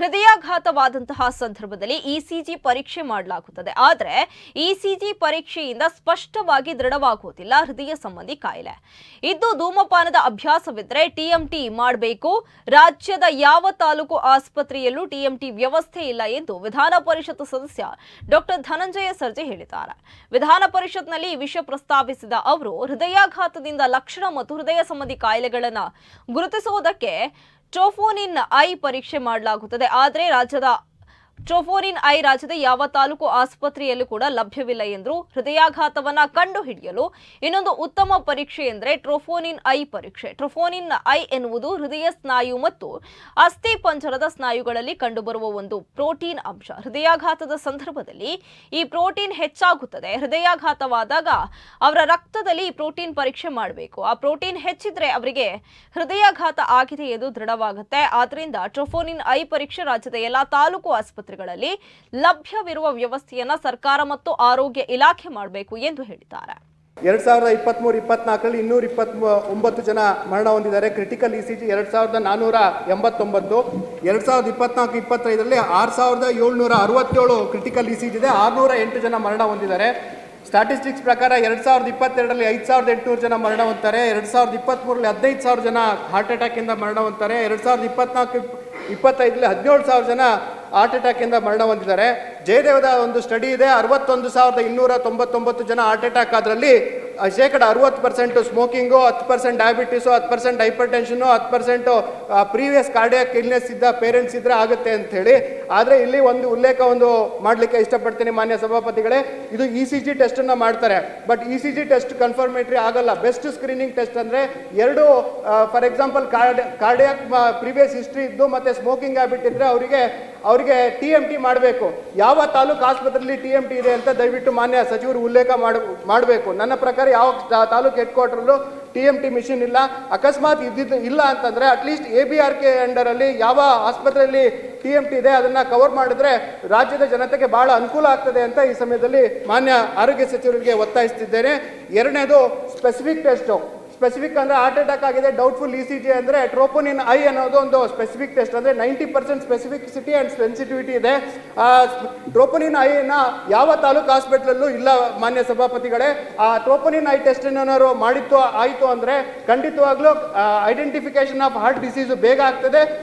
ಹೃದಯಾಘಾತವಾದಂತಹ ಸಂದರ್ಭದಲ್ಲಿ ಇಸಿಜಿ ಪರೀಕ್ಷೆ ಮಾಡಲಾಗುತ್ತದೆ. ಆದರೆ ಇಸಿಜಿ ಪರೀಕ್ಷೆಯಿಂದ ಸ್ಪಷ್ಟವಾಗಿ ದೃಢವಾಗುವುದಿಲ್ಲ ಹೃದಯ ಸಂಬಂಧಿ ಕಾಯಿಲೆ. ಇದ್ದು ಧೂಮಪಾನದ ಅಭ್ಯಾಸವಿದ್ರೆ ಟಿಎಂಟಿ ಮಾಡಬೇಕು. ರಾಜ್ಯದ ಯಾವ ತಾಲೂಕು ಆಸ್ಪತ್ರೆಯಲ್ಲೂ ಟಿಎಂಟಿ ವ್ಯವಸ್ಥೆ ಇಲ್ಲ ಎಂದು ವಿಧಾನ ಪರಿಷತ್ ಸದಸ್ಯ ಡಾಕ್ಟರ್ ಧನಂಜಯ ಸರ್ಜೆ ಹೇಳಿದ್ದಾರೆ. ವಿಧಾನ ಪರಿಷತ್ನಲ್ಲಿ ವಿಷಯ ಪ್ರಸ್ತಾಪಿಸಿದ ಅವರು, ಹೃದಯಾಘಾತದಿಂದ ಲಕ್ಷಣ ಮತ್ತು ಹೃದಯ ಸಂಬಂಧಿ ಕಾಯಿಲೆಗಳನ್ನು ಗುರುತಿಸುವುದಕ್ಕೆ ಟ್ರೋಫೋನಿನ್ ಐ ಪರೀಕ್ಷೆ ಮಾಡಲಾಗುತ್ತದೆ. ಆದರೆ ರಾಜ್ಯದ ಟ್ರೋಫೋನಿನ್ ಐ ರಾಜ್ಯದ ಯಾವ ತಾಲೂಕು ಆಸ್ಪತ್ರೆಯಲ್ಲೂ ಕೂಡ ಲಭ್ಯವಿಲ್ಲ ಎಂದರು ಹೃದಯಾಘಾತವನ್ನ ಕಂಡುಹಿಡಿಯಲು ಇನ್ನೊಂದು ಉತ್ತಮ ಪರೀಕ್ಷೆ ಎಂದರೆ ಟ್ರೋಫೋನಿನ್ ಐ ಪರೀಕ್ಷೆ. ಟ್ರೋಫೋನಿನ್ ಐ ಎನ್ನುವುದು ಹೃದಯ ಸ್ನಾಯು ಮತ್ತು ಅಸ್ಥಿ ಪಂಜರದ ಸ್ನಾಯುಗಳಲ್ಲಿ ಕಂಡುಬರುವ ಒಂದು ಪ್ರೋಟೀನ್ ಅಂಶ. ಹೃದಯಾಘಾತದ ಸಂದರ್ಭದಲ್ಲಿ ಈ ಪ್ರೋಟೀನ್ ಹೆಚ್ಚಾಗುತ್ತದೆ. ಹೃದಯಾಘಾತವಾದಾಗ ಅವರ ರಕ್ತದಲ್ಲಿ ಈ ಪ್ರೋಟೀನ್ ಪರೀಕ್ಷೆ ಮಾಡಬೇಕು. ಆ ಪ್ರೋಟೀನ್ ಹೆಚ್ಚಿದ್ರೆ ಅವರಿಗೆ ಹೃದಯಾಘಾತ ಆಗಿದೆ ಎಂದು ದೃಢವಾಗುತ್ತೆ. ಆದ್ದರಿಂದ ಟ್ರೋಫೋನಿನ್ ಐ ಪರೀಕ್ಷೆ ರಾಜ್ಯದ ಎಲ್ಲಾ ತಾಲೂಕು ಆಸ್ಪತ್ರೆಗಳಲ್ಲಿ ಲಭ್ಯವಿರುವ ವ್ಯವಸ್ಥೆಯನ್ನ ಸರ್ಕಾರ ಮತ್ತು ಆರೋಗ್ಯ ಇಲಾಖೆ ಮಾಡಬೇಕು ಎಂದು ಹೇಳಿದ್ದಾರೆ. ಎರಡು ಸಾವಿರದ ಇಪ್ಪತ್ತ್ಮೂರು ಇಪ್ಪತ್ನಾಲ್ಕರಲ್ಲಿ ಇನ್ನೂರ ಇಪ್ಪತ್ತ್ ಒಂಬತ್ತು ಜನ ಮರಣ ಹೊಂದಿದ್ದಾರೆ. ಕ್ರಿಟಿಕಲ್ ಇ ಸಿ ಜಿ ಎರಡು ಸಾವಿರದ ನಾನ್ನೂರ ಎಂಬತ್ತೊಂಬತ್ತು, ಎರಡು ಸಾವಿರದ ಇಪ್ಪತ್ನಾಲ್ಕು, ಇಪ್ಪತ್ತೈದರಲ್ಲಿ ಆರು ಸಾವಿರದ ಏಳ್ನೂರ ಅರವತ್ತೇಳು ಕ್ರಿಟಿಕಲ್ ಇ ಸಿ ಜಿ ಇದೆ. ಆರುನೂರ ಎಂಟು ಜನ ಮರಣ ಹೊಂದಿದ್ದಾರೆ. ಸ್ಟಾಟಿಸ್ಟಿಕ್ಸ್ ಪ್ರಕಾರ ಎರಡು ಸಾವಿರದ ಇಪ್ಪತ್ತೆರಡರಲ್ಲಿ ಐದು ಸಾವಿರದ ಎಂಟುನೂರು ಜನ ಮರಣ ಹೊಂದ್ತಾರೆ. ಎರಡು ಸಾವಿರದ ಇಪ್ಪತ್ತ್ಮೂರರಲ್ಲಿ ಹದಿನೈದು ಸಾವಿರ ಜನ ಹಾರ್ಟ್ ಅಟ್ಯಾಕಿಂದ ಮರಣ ಹೊಂದ್ತಾರೆ. ಎರಡು ಸಾವಿರದ ಇಪ್ಪತ್ನಾಲ್ಕು, ಇಪ್ಪತ್ತೈದರಲ್ಲಿ ಹದಿನೇಳು ಸಾವಿರ ಜನ ಹಾರ್ಟ್ ಅಟ್ಯಾಕಿಂದ ಮರಣ ಹೊಂದಿದ್ದಾರೆ. ಜಯದೇವದ ಒಂದು ಸ್ಟಡಿ ಇದೆ. ಅರವತ್ತೊಂದು ಸಾವಿರದ ಇನ್ನೂರ ತೊಂಬತ್ತೊಂಬತ್ತು ಜನ ಹಾರ್ಟ್ ಅಟ್ಯಾಕ್ ಅದರಲ್ಲಿ ಶೇಕಡ ಅರವತ್ತು ಪರ್ಸೆಂಟು ಸ್ಮೋಕಿಂಗು, ಹತ್ತು ಪರ್ಸೆಂಟ್ ಡಯಾಬಿಟೀಸು ಹತ್ತು ಪರ್ಸೆಂಟ್ ಹೈಪರ್ ಟೆನ್ಷನು ಹತ್ತು ಪರ್ಸೆಂಟು ಪ್ರೀವಿಯಸ್ ಕಾರ್ಡಿಯಾಕ್ ಇಲ್ನೆಸ್ ಇದ್ದ ಪೇರೆಂಟ್ಸ್ ಇದ್ರೆ ಆಗುತ್ತೆ ಅಂತ ಹೇಳಿ ಆದರೆ ಇಲ್ಲಿ ಒಂದು ಉಲ್ಲೇಖ ಒಂದು ಮಾಡಲಿಕ್ಕೆ ಇಷ್ಟಪಡ್ತೀನಿ ಮಾನ್ಯ ಸಭಾಪತಿಗಳೇ. ಇದು ಇ ಸಿ ಜಿ ಟೆಸ್ಟನ್ನು ಮಾಡ್ತಾರೆ. But E C G test confirmatory ಆಗಲ್ಲ. ಬೆಸ್ಟ್ ಸ್ಕ್ರೀನಿಂಗ್ ಟೆಸ್ಟ್ ಅಂದರೆ ಎರಡು for example card cardiac previous history ಇದ್ದು ಮತ್ತು ಸ್ಮೋಕಿಂಗ್ ಹ್ಯಾಬಿಟ್ ಇದ್ದರೆ ಅವರಿಗೆ ಅವರಿಗೆ ಟಿ ಎಂ ಟಿ ಮಾಡಬೇಕು. ಯಾವ ತಾಲೂಕು ಆಸ್ಪತ್ರೆಯಲ್ಲಿ ಟಿ ಎಂ ಟಿ ಇದೆ ಅಂತ ದಯವಿಟ್ಟು ಮಾನ್ಯ ಸಚಿವರು ಉಲ್ಲೇಖ ಮಾಡ, ಮಾಡಬೇಕು. ನನ್ನ ಪ್ರಕಾರ ಯಾವ ತಾಲೂಕು ಹೆಡ್ ಕ್ವಾರ್ಟರ್ಲು ಟಿ ಎಂ ಟಿ ಮಿಷಿನ್ ಇಲ್ಲ. ಅಕಸ್ಮಾತ್ ಇದ್ದಿದ್ದು ಇಲ್ಲ ಅಂತಂದರೆ at least A B R K ಅಂಡರಲ್ಲಿ ಯಾವ ಆಸ್ಪತ್ರೆಯಲ್ಲಿ ಟಿ ಎಂ ಟಿ ಇದೆ ಅದನ್ನು ಕವರ್ ಮಾಡಿದ್ರೆ ರಾಜ್ಯದ ಜನತೆಗೆ ಭಾಳ ಅನುಕೂಲ ಆಗ್ತದೆ ಅಂತ ಈ ಸಮಯದಲ್ಲಿ ಮಾನ್ಯ ಆರೋಗ್ಯ ಸಚಿವರಿಗೆ ಒತ್ತಾಯಿಸ್ತಿದ್ದೇನೆ. ಎರಡನೇದು ಸ್ಪೆಸಿಫಿಕ್ ಟೆಸ್ಟು ಸ್ಪೆಸಿಫಿಕ್ ಅಂದರೆ ಹಾರ್ಟ್ ಅಟ್ಯಾಕ್ ಆಗಿದೆ ಡೌಟ್ಫುಲ್ ಇ ಸಿ ಜಿ ಅಂದರೆ ಟ್ರೋಪೋನಿನ್ ಐ ಅನ್ನೋದು ಒಂದು ಸ್ಪೆಸಿಫಿಕ್ ಟೆಸ್ಟ್ ಅಂದರೆ ninety percent specificity and sensitivity ಇದೆ. ಟ್ರೋಪೋನ್ ಇನ್ ಐ ಐನ ಯಾವ ತಾಲೂಕು ಹಾಸ್ಪಿಟ್ಲಲ್ಲೂ ಇಲ್ಲ, ಮಾನ್ಯ ಸಭಾಪತಿಗಳೇ. ಆ ಟ್ರೋಪೋನಿನ್ ಐ ಟೆಸ್ಟ್ ಏನಾದ್ರು ಮಾಡಿತ್ತು, ಆಯಿತು ಅಂದರೆ ಖಂಡಿತವಾಗ್ಲೂ ಐಡೆಂಟಿಫಿಕೇಶನ್ ಆಫ್ ಹಾರ್ಟ್ ಡಿಸೀಸು ಬೇಗ ಆಗ್ತದೆ.